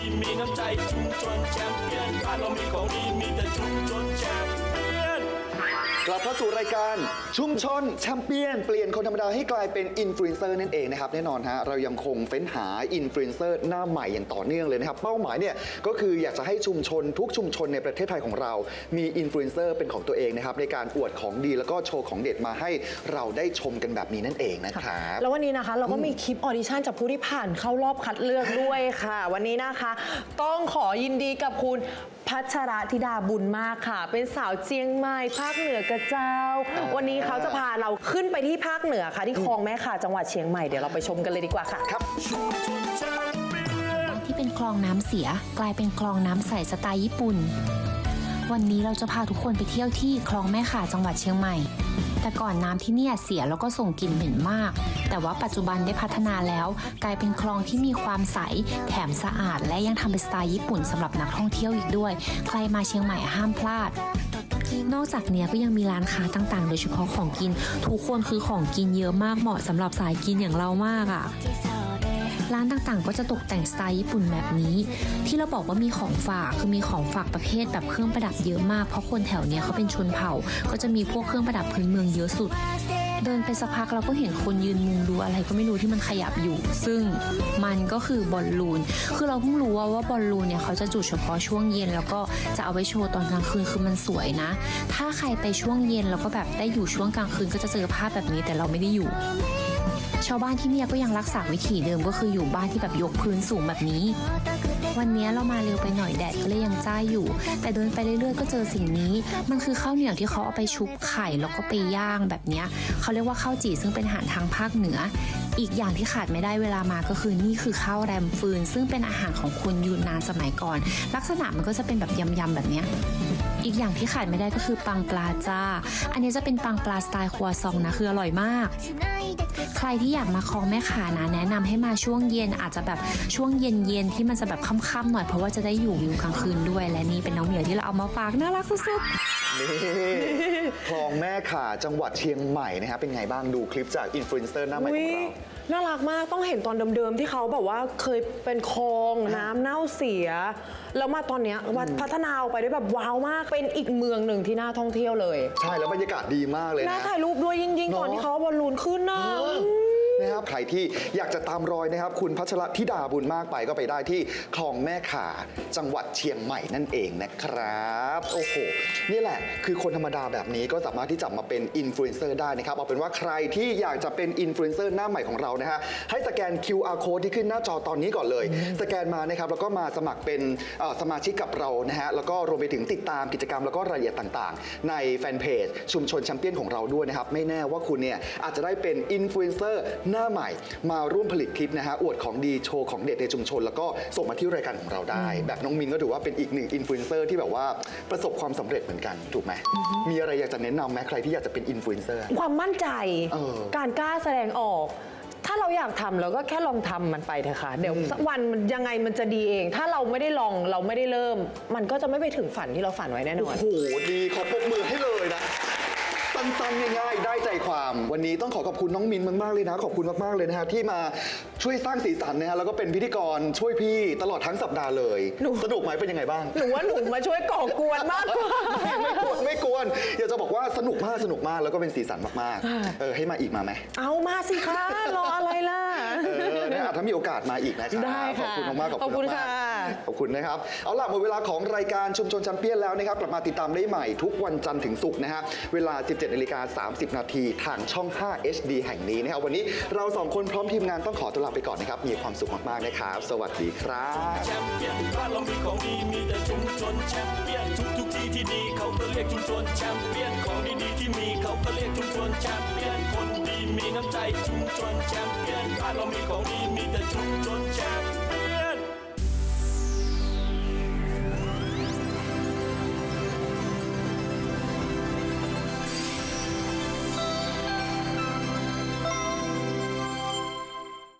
ดีมีน้ำใจชุมชนแชมเปี้ยนบ้านเรามีของดีมีแต่ชุมชนแชมเปี้ยน กลับเข้าสู่รายการชุมชนแชมเปี้ยน เปลี่ยนคนธรรมดาให้กลายเป็นอินฟลูเอนเซอร์นั่นเองนะครับแน่นอนฮะเรายังคงเฟ้นหาอินฟลูเอนเซอร์หน้าใหม่อย่างต่อเนื่องเลยนะครับ เป้าหมายเนี่ยก็คืออยากจะให้ชุมชนทุกชุมชนในประเทศไทยของเรา มีอินฟลูเอนเซอร์เป็นของตัวเองนะครับในการอวดของดีแล้วก็โชว์ของเด็ดมาให้เราได้ชมกันแบบนี้นั่นเองนะครับแล้ววันนี้นะคะเราก็มีคลิปออดิชั่นจากผู้ที่ผ่านเข้ารอบคัดเลือกด้วยค่ะ วันนี้นะคะ ต้องขอยินดีกับคุณพัชรธิดาบุญมากค่ะ เป็นสาวเจียงใหม่ภาคเหนือกระเจ้า วันนี้เขาจะพาเราขึ้นไปที่ภาคเหนือค่ะ ที่คลองแม่ข่าจังหวัดเชียงใหม่ เดี๋ยวเราไปชมกันเลยดีกว่าค่ะ ครับ ที่เป็นคลองน้ำเสียกลายเป็นคลองน้ำใสสไตล์ญี่ปุ่น วันนี้เราจะพาทุกคนไปเที่ยวที่คลองแม่ข่าจังหวัดเชียงใหม่ แต่ก่อนน้ำที่เนี่ยเสียแล้วก็ส่งกลิ่นเหม็นมาก แต่ว่าปัจจุบันได้พัฒนาแล้ว กลายเป็นคลองที่มีความใส แถมสะอาด และยังทำเป็นสไตล์ญี่ปุ่นสำหรับนักท่องเที่ยวอีกด้วย ใครมาเชียงใหม่ห้ามพลาด นอกจากเนี้ยก็ยังมีร้านค้าต่างๆ โดยเฉพาะของกิน ทุกคนคือของกินเยอะมากเหมาะสำหรับสายกินอย่างเรามากอะร้านต่างๆ ก็จะตกแต่งสไตล์ญี่ปุ่นแบบนี้ ที่เราบอกว่ามีของฝากคือมีของฝากประเภทแบบเครื่องประดับเยอะมากเพราะคนแถวเนี้ยเขาเป็นชนเผ่า ก็จะมีพวกเครื่องประดับพื้นเมืองเยอะสุด เดินไปสักพักเราก็เห็นคนยืนมุงดูอะไรก็ไม่รู้ที่มันขยับอยู่ ซึ่งมันก็คือบอลลูน คือเราเพิ่งรู้ว่าว่าบอลลูนเนี่ยเขาจะจุดเฉพาะช่วงเย็น แล้วก็จะเอาไว้โชว์ตอนกลางคืนคือมันสวยนะ ถ้าใครไปช่วงเย็นแล้วก็แบบได้อยู่ช่วงกลางคืนก็จะเจอภาพแบบนี้แต่เราไม่ได้อยู่ชาวบ้านที่เนี่ยก็ยังรักษาวิถีเดิมก็คืออยู่บ้านที่แบบยกพื้นสูงแบบนี้ วันนี้เรามาเร็วไปหน่อยแดดก็เลยยังจ้าอยู่ แต่เดินไปเรื่อยๆก็เจอสิ่งนี้ มันคือข้าวเหนียวที่เขาเอาไปชุบไข่แล้วก็ไปย่างแบบนี้เขาเรียกว่าข้าวจี่ซึ่งเป็นอาหารทางภาคเหนือ อีกอย่างที่ขาดไม่ได้เวลามาก็คือนี่คือข้าวแรมฟืน ซึ่งเป็นอาหารของคนยูนนานสมัยก่อน ลักษณะมันก็จะเป็นแบบยำๆแบบนี้อีกอย่างที่ขาดไม่ได้ก็คือปังปลาจ้า อันนี้จะเป็นปังปลาสไตล์ครัวซองนะคืออร่อยมาก ใครที่อยากมาคลองแม่ขานะแนะนำให้มาช่วงเย็นอาจจะแบบช่วงเย็นๆที่มันจะแบบค่ำๆหน่อยเพราะว่าจะได้อยู่วิวกลางคืนด้วย และนี่เป็นน้องเหมียวที่เราเอามาฝากน่ารักสุดๆนี่คลองแม่ข่าจังหวัดเชียงใหม่นะครับเป็นไงบ้างดูคลิปจากอินฟลูเอนเซอร์หน้าใหม่ของเรา น่ารักมากต้องเห็นตอนเดิมๆ ที่เขาแบบว่าเคยเป็นคลองน้ำเน่าเสีย แล้วมาตอนเนี้ยวัดพัฒนาออกไปได้แบบว้าวมากเป็นอีกเมืองหนึ่งที่น่าท่องเที่ยวเลย ใช่แล้วบรรยากาศดีมากเลยน่านะ ถ่ายรูปด้วยยิ่งๆ เนอะ ตอนที่เขาเอาบอลลูนขึ้นนะนะครับใคร ที่อยากจะตามรอยนะครับ คุณพัชรธิดาบุญมากไปก็ไปได้ที่คลองแม่ข่าจังหวัดเชียงใหม่นั่นเองนะครับ โอ้โห นี่แหละ คือคนธรรมดาแบบนี้ก็สามารถที่จะมาเป็นอินฟลูเอนเซอร์ได้นะครับ เอาเป็นว่าใครที่อยากจะเป็นอินฟลูเอนเซอร์หน้าใหม่ของเรานะฮะให้สแกน QR code ที่ขึ้นหน้าจอตอนนี้ก่อนเลย สแกนมานะครับแล้วก็มาสมัครเป็นสมาชิกกับเรานะฮะแล้วก็รวมไปถึงติดตามกิจกรรมแล้วก็รายละเอียดต่างๆ ในแฟนเพจชุมชนแชมเปี้ยนของเราด้วยนะครับไม่แน่ว่าคุณเนี่ยอาจจะได้เป็นอินฟลูเอนเซอร์หน้าใหม่มาร่วมผลิตคลิปนะฮะอวดของดีโชว์ของเด็ดในชุมชน แล้วก็ส่งมาที่รายการของเราได้ แบบน้องมินก็ถือว่าเป็นอีกหนึ่งอินฟลูเอนเซอร์ที่แบบว่าประสบความสำเร็จเหมือนกันถูกไหมมีอะไรอยากจะแนะนำไหมใครที่อยากจะเป็นอินฟลูเอนเซอร์ ความมั่นใจ เออการกล้าแสดงออก ถ้าเราอยากทำเราก็แค่ลองทำมันไปเถอะค่ะ เดี๋ยวสักวันมันยังไงมันจะดีเอง ถ้าเราไม่ได้ลองเราไม่ได้เริ่ม มันก็จะไม่ไปถึงฝันที่เราฝันไว้แน่นอน โอ้โหดีขอปรบมือให้เลยนะ สั้นๆง่ายๆได้ใจความ วันนี้ต้องขอขอบคุณน้องมินมากๆเลยนะ ขอบคุณมากๆเลยนะฮะที่มาช่วยสร้างสีสันนะฮะแล้วก็เป็นพิธีกรช่วยพี่ตลอดทั้งสัปดาห์เลย หนู สนุกไหมเป็นยังไงบ้าง หนูว่าหนูมาช่วยก่อกวนมากกว่าไม่ไม่กว นไม่กวนอยากจะบอกว่าสนุกมากสนุกมากแล้วก็เป็นสีสันมากๆเออให้มาอีกมาไหมเอามาสิคะ รออะไรล่ะ เออนะฮะถ้ามีโอกาสมาอีกนะครับได้ค่ะขอบคุณมากๆขอบคุณมากๆค่ะขอบคุณนะครับ เอาล่ะหมดเวลาของรายการชุมชนแชมเปี้ยนแล้วนะครับ กลับมาติดตามได้ใหม่ทุกวันจันทร์ถึงศุกร์นะฮะเวลา 17นาฬิกา30 นาทีทางช่อง 5 HD แห่งนี้นะครับวันนี้เราสองคนพร้อมทีมงานต้องขอตัวลาไปก่อนนะครับมีความสุขมากๆนะครับสวัสดีครับแชมเปี้ยน บ้านเรามีของดีมีแต่ชุมชนแชมเปี้ยนทุกทุกที่ที่ดีเขาก็เรียกชุมชนแชมเปี้ยนของดีๆที่มีเขาก็เรียกชุมชนแชมเปี้ยนคนดีมีน้ำใจชุมชนแชมเปี้ยนบ้านเรามีของดีมีแต่ชุมชนแชมเปี้ยน